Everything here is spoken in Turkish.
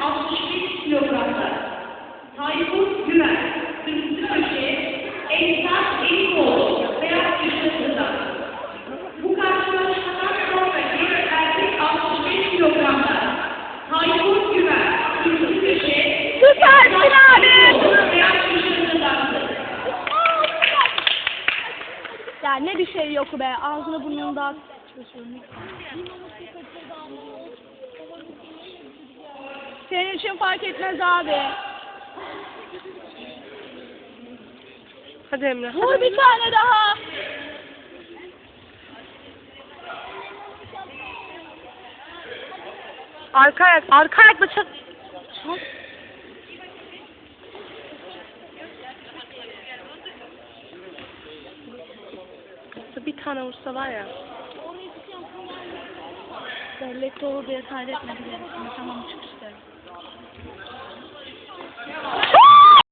65 kilogramda. Tayfun Güven, kırmızı köşe, Ensar Elikoğlu, beyaz kızlar. Bu karşılaşmadan sonraki erkek 65 kilogramda. Tayfun Güven, kırmızı köşe, Süpersin abi. Ya ne bir şey yok be. Ağzını burnunu dağıt. Senin için fark etmez abi. Hadi Emre. Vur bir tane daha. Arka ayak. Arka ayakla çat. Çat. Bir tane vursa var ya. Bellek dolu diye kaydetmedi. Tamam çık.